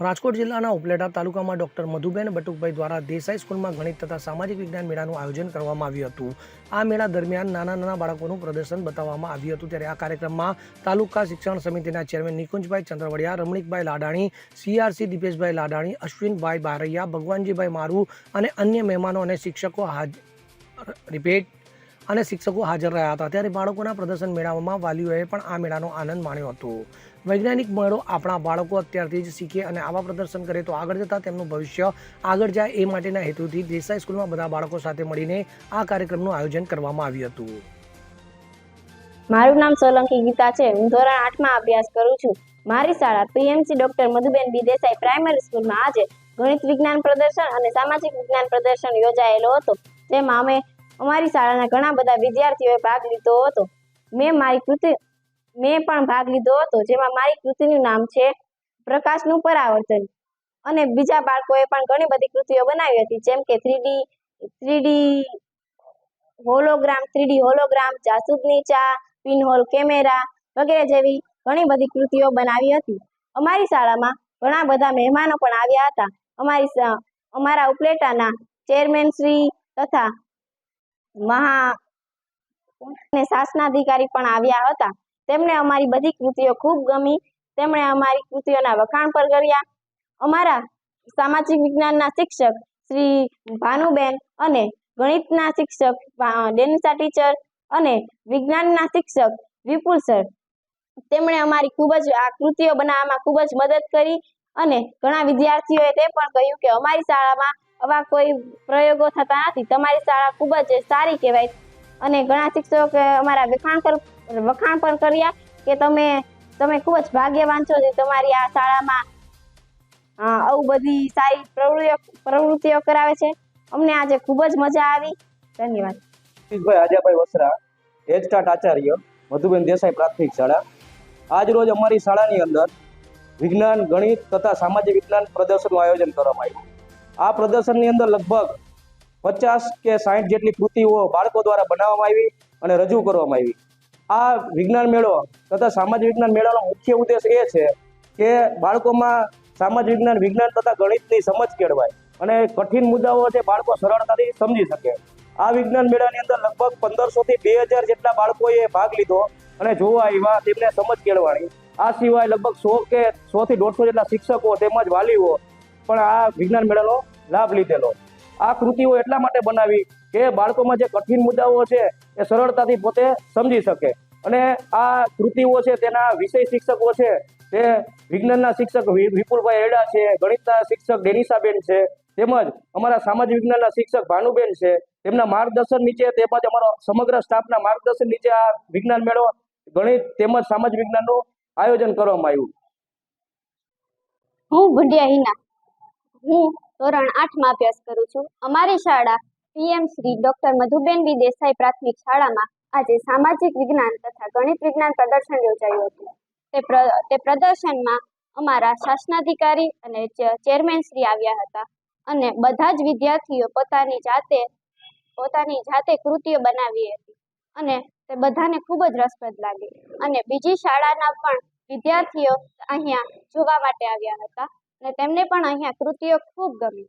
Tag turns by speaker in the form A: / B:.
A: રાજકોટ જિલ્લાના ઉપલેટા તાલુકામાં ડોક્ટર મધુબેન બટુકભાઈ દ્વારા દેસાઈ સ્કૂલમાં ગણિત તથા સામાજિક વિજ્ઞાન મેળાનું આયોજન કરવામાં આવ્યું હતું. આ મેળા દરમિયાન નાના નાના બાળકોનું પ્રદર્શન બતાવવામાં આવ્યું હતું. ત્યારે આ કાર્યક્રમમાં તાલુકા શિક્ષણ સમિતિના ચેરમેન નિકુંજભાઈ ચંદ્રવડિયા, રમણીકભાઈ લાડાણી, સીઆરસી દિપેશભાઈ લાડાણી, અશ્વિનભાઈ બારૈયા, ભગવાનજીભાઈ મારુ અને અન્ય મહેમાનો અને શિક્ષકો હાજર રિપીટ અને શિક્ષકો હાજર રહ્યા હતા. ત્યારે બાળકોના પ્રદર્શન મેળાઓમાં વાલીઓએ પણ આ મેળાનો આનંદ માણ્યો હતો. વૈજ્ઞાનિક મેળો, આપણા બાળકો અત્યારથી જ શીખે અને આવા પ્રદર્શન કરે તો આગળ જતાં તેમનું ભવિષ્ય આગળ જાય એ માટેના હેતુથી દેસાઈ સ્કૂલમાં બધા બાળકો સાથે મળીને આ કાર્યક્રમનું આયોજન કરવામાં આવ્યું હતું.
B: મારું નામ સોલંકી ગીતા છે. હું ધોરણ આઠમાં અભ્યાસ કરું છું. મારી શાળા PMC doctor Madhuben B Desai primary સ્કૂલમાં આજે ગણિત વિજ્ઞાન પ્રદર્શન અને સામાજિક વિજ્ઞાન પ્રદર્શન યોજાયેલો હતો. જેમાં અમે અમારી શાળાના ઘણા બધા વિદ્યાર્થીઓએ ભાગ લીધો હતો. મેં મારી કૃતિ મેં પણ ભાગ લીધો હતો, જેમાં મારી કૃતિનું નામ છે પ્રકાશનું પરાવર્તન. અને બીજા બાળકોએ પણ ઘણી બધી કૃતિઓ બનાવી હતી, જેમ કે three D three D hologram three D hologram જાસૂદની ચા પિનહોલ કેમેરા વગેરે જેવી ઘણી બધી કૃતિઓ બનાવી હતી. અમારી શાળામાં ઘણા બધા મહેમાનો પણ આવ્યા હતા. અમારી અમારા ઉપલેટાના ચેરમેન શ્રી તથા મહા અને શાસનાધિકારી પણ આવ્યા હતા. તેમણે અમારી બધી કૃતિઓ ખૂબ ગમી. તેમણે અમારી કૃતિઓના વખાણ પર કર્યા. અમારા સામાજિક વિજ્ઞાનના શિક્ષક શ્રી ભાનુબેન અને ગણિતના શિક્ષક ડેનિસા ટીચર અને વિજ્ઞાનના શિક્ષક વિપુલ સર. તેમણે અમારી ખૂબ જ, આ કૃતિઓ બનાવવામાં ખૂબ જ મદદ કરી અને ઘણા વિદ્યાર્થીઓએ તે પણ કહ્યું કે અમારી શાળામાં આવા કોઈ પ્રયોગો થતા નથી. તમારી શાળા ખૂબ જ સારી કહેવાય. અને ઘણા શિક્ષકોએ અમારા વખાણ વખાણ પણ કર્યા કે તમે તમે ખૂબ જ ભાગ્યવાન છો જે તમારી આ શાળામાં આવું બધી સારી પ્રવૃત્તિઓ પ્રવૃત્તિઓ કરાવે છે. અમને આજે ખૂબ જ મજા આવી. ધન્યવાદ.
C: ભાઈ આજાભાઈ વસરા એચટાટ આચાર્ય, મધુબેન દેસાઈ પ્રાથમિક શાળા. આજ રોજ અમારી શાળાની અંદર વિજ્ઞાન, ગણિત તથા સામાજિક વિજ્ઞાન પ્રદર્શનનું આયોજન કરવામાં આવ્યું. આ પ્રદર્શનની અંદર લગભગ પચાસ કે સાઠ જેટલી કૃતિઓ બાળકો દ્વારા બનાવવામાં આવી અને રજૂ કરવામાં આવી. આ વિજ્ઞાન મેળો તથા સામાજિક વિજ્ઞાન મેળાનો મુખ્ય ઉદ્દેશ એ છે કે બાળકોમાં સામાજિક વિજ્ઞાન વિજ્ઞાન તથા ગણિતની સમજ કેળવાય અને કઠિન મુદ્દાઓ છે બાળકો સરળતાથી સમજી શકે. આ વિજ્ઞાન મેળાની અંદર લગભગ પંદરસો થી બે હજાર જેટલા બાળકોએ ભાગ લીધો અને જોવા આવ્યા તેમને સમજ કેળવાણી આ સિવાય લગભગ સો કે સો થી દોઢસો જેટલા શિક્ષકો તેમજ વાલીઓ પણ આ વિજ્ઞાન મેળાનો લાભ લીધેલો. આ કૃતિઓ એટલા માટે બનાવી કે બાળકોમાં જે કઠિન મુદ્દાઓ છે એ સરળતાથી પોતે સમજી શકે. અને આ કૃતિઓ છે, તેના વિષય શિક્ષકો છે, તે વિજ્ઞાનના શિક્ષક વિપુલભાઈ એડા છે, ગણિતના શિક્ષક ડેનિસાબેન છે, તેમજ અમારા સામાજિક વિજ્ઞાનના શિક્ષક ભાનુબેન છે, તેમના માર્ગદર્શન નીચે તેમજ અમારો સમગ્ર સ્ટાફના માર્ગદર્શન નીચે આ વિજ્ઞાન મેળો, ગણિત તેમજ સામાજિક વિજ્ઞાનનું આયોજન કરવામાં આવ્યું.
D: હું ભુંડિયા હિના હું ધોરણ આઠમાં અભ્યાસ કરું છું. અમારી શાળા PM Shri doctor Madhuben B Desai પ્રાથમિક શાળામાં આજે સામાજિક વિજ્ઞાન તથા ગણિત વિજ્ઞાન પ્રદર્શન યોજાયું હતું. તે પ્રદર્શનમાં અમારા શાસનાધિકારી અને ચેરમેન શ્રી આવ્યા હતા અને બધા જ વિદ્યાર્થીઓ પોતાની જાતે પોતાની જાતે કૃતિઓ બનાવી હતી અને તે બધાને ખૂબ જ રસપ્રદ લાગી. અને બીજી શાળાના પણ વિદ્યાર્થીઓ અહીંયા જોવા માટે આવ્યા હતા અને તેમને પણ અહીંયા કૃતિઓ ખૂબ ગમી.